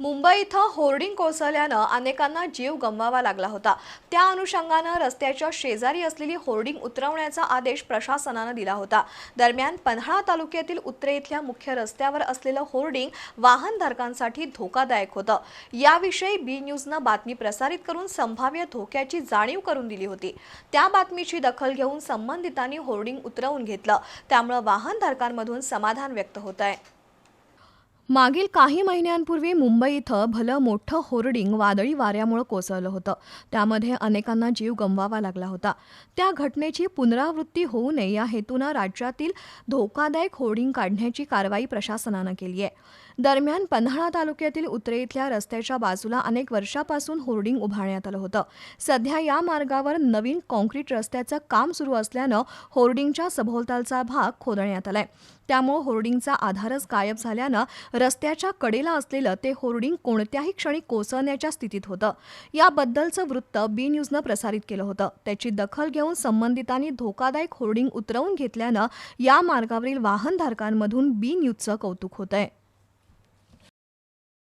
मुंबई इथं होर्डिंग कोसळल्यानं अनेकांना जीव गमवावा लागला होता. त्या अनुषंगानं रस्त्याच्या शेजारी असलेली होर्डिंग उतरवण्याचा आदेश प्रशासनानं दिला होता. दरम्यान पन्हाळा तालुक्यातील उत्तरे इथल्या मुख्य रस्त्यावर असलेलं होर्डिंग वाहनधारकांसाठी धोकादायक होतं. याविषयी बी न्यूजनं बातमी प्रसारित करून संभाव्य धोक्याची जाणीव करून दिली होती. त्या बातमीची दखल घेऊन संबंधितांनी होर्डिंग उतरवून घेतलं. त्यामुळं वाहनधारकांमधून समाधान व्यक्त होत आहे मागील काही महिन्यांपूर्वी मुंबई इथं भलं मोठं होर्डिंग वादळी वाऱ्यामुळे कोसळलं होतं. त्यामध्ये अनेकांना जीव गमवावा लागला होता. त्या घटनेची पुनरावृत्ती होऊ नये या हेतूनं राज्यातील धोकादायक होर्डिंग काढण्याची कारवाई प्रशासनानं केली आहे. दरम्यान पन्हाळा तालुक्यातील उतरे इथल्या रस्त्याच्या बाजूला अनेक वर्षापासून होर्डिंग उभारण्यात आलं होतं. सध्या या मार्गावर नवीन कॉन्क्रीट रस्त्याचं काम सुरू असल्यानं होर्डिंगच्या सभोवतालचा भाग खोदण्यात आलाय. त्यामुळे होर्डिंगचा आधारच गायब झाल्यानं रस्त्याच्या कडेला असलेलं ते होर्डिंग कोणत्याही क्षणी कोसळण्याच्या स्थितीत होतं. याबद्दलचं वृत्त बी न्यूजनं प्रसारित केलं होतं. त्याची दखल घेऊन संबंधितांनी धोकादायक होर्डिंग उतरवून घेतल्यानं या मार्गावरील वाहनधारकांमधून बी न्यूजचं कौतुक होत आहे